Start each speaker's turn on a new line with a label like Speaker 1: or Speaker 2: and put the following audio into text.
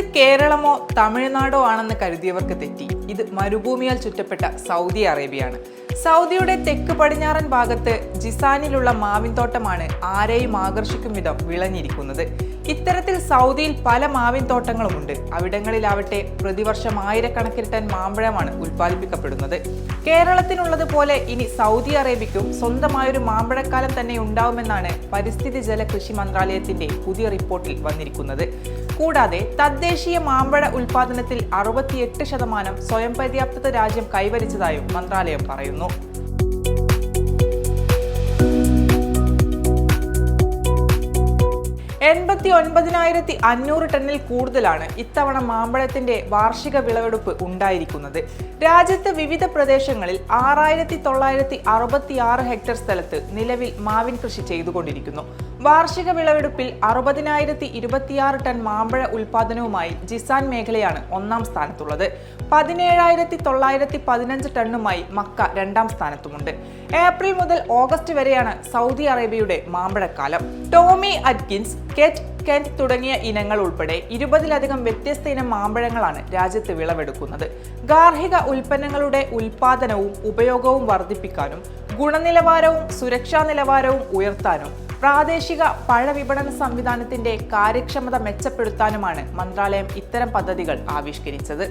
Speaker 1: കേരളമോ തമിഴ്നാടോ ആണെന്ന് കരുതിയവർക്ക് തെറ്റി. ഇത് മരുഭൂമിയാൽ ചുറ്റപ്പെട്ട സൗദി അറേബ്യയാണ്. സൗദിയുടെ തെക്ക് പടിഞ്ഞാറൻ ഭാഗത്ത് ജിസാനിലുള്ള മാവിൻതോട്ടമാണ് ആരെയും ആകർഷിക്കും വിധം വിളഞ്ഞിരിക്കുന്നത്. ഇത്തരത്തിൽ സൗദിയിൽ പല മാവിൻ തോട്ടങ്ങളുമുണ്ട് അവിടങ്ങളിലാവട്ടെ പ്രതിവർഷം ആയിരക്കണക്കിന് ടൺ മാമ്പഴമാണ് ഉൽപ്പാദിപ്പിക്കപ്പെടുന്നത്. കേരളത്തിനുള്ളതുപോലെ ഇനി സൗദി അറേബ്യയ്ക്കും സ്വന്തമായൊരു മാമ്പഴക്കാലം തന്നെ ഉണ്ടാവുമെന്നാണ് പരിസ്ഥിതി ജല കൃഷി മന്ത്രാലയത്തിന്റെ പുതിയ റിപ്പോർട്ടിൽ വന്നിരിക്കുന്നത്. കൂടാതെ തദ്ദേശീയ മാമ്പഴ ഉൽപാദനത്തിൽ അറുപത്തിയെട്ട് ശതമാനം സ്വയം പര്യാപ്തത രാജ്യം കൈവരിച്ചതായും മന്ത്രാലയം പറയുന്നു. എൺപത്തി ഒൻപതിനായിരത്തി അഞ്ഞൂറ് ടണ്ണിൽ കൂടുതലാണ് ഇത്തവണ മാമ്പഴത്തിന്റെ വാർഷിക വിളവെടുപ്പ് ഉണ്ടായിരിക്കുന്നത്. രാജ്യത്ത് വിവിധ പ്രദേശങ്ങളിൽ ആറായിരത്തി തൊള്ളായിരത്തി അറുപത്തി ആറ് ഹെക്ടർ സ്ഥലത്ത് നിലവിൽ മാവിൻ കൃഷി ചെയ്തുകൊണ്ടിരിക്കുന്നു. വാർഷിക വിളവെടുപ്പിൽ അറുപതിനായിരത്തി ഇരുപത്തിയാറ് ടൺ മാമ്പഴ ഉൽപാദനവുമായി ജിസാൻ മേഖലയാണ് ഒന്നാം സ്ഥാനത്തുള്ളത്. പതിനേഴായിരത്തി തൊള്ളായിരത്തി പതിനഞ്ച് ടണ്ണുമായി മക്ക രണ്ടാം സ്ഥാനത്തുമുണ്ട്. ഏപ്രിൽ മുതൽ ഓഗസ്റ്റ് വരെയാണ് സൗദി അറേബ്യയുടെ മാമ്പഴക്കാലം. ടോമി അറ്റ്കിൻസ് കെറ്റ് കെറ്റ് തുടങ്ങിയ ഇനങ്ങൾ ഉൾപ്പെടെ ഇരുപതിലധികം വ്യത്യസ്ത ഇനം മാമ്പഴങ്ങളാണ് രാജ്യത്ത് വിളവെടുക്കുന്നത്. ഗാർഹിക ഉൽപ്പന്നങ്ങളുടെ ഉൽപാദനവും ഉപയോഗവും വർദ്ധിപ്പിക്കാനും ഗുണനിലവാരവും സുരക്ഷാ നിലവാരവും ഉയർത്താനും പ്രാദേശിക പഴവിപണന സംവിധാനത്തിന്റെ കാര്യക്ഷമത മെച്ചപ്പെടുത്താനുമാണ് മന്ത്രാലയം ഇത്തരം പദ്ധതികൾ ആവിഷ്കരിച്ചത്.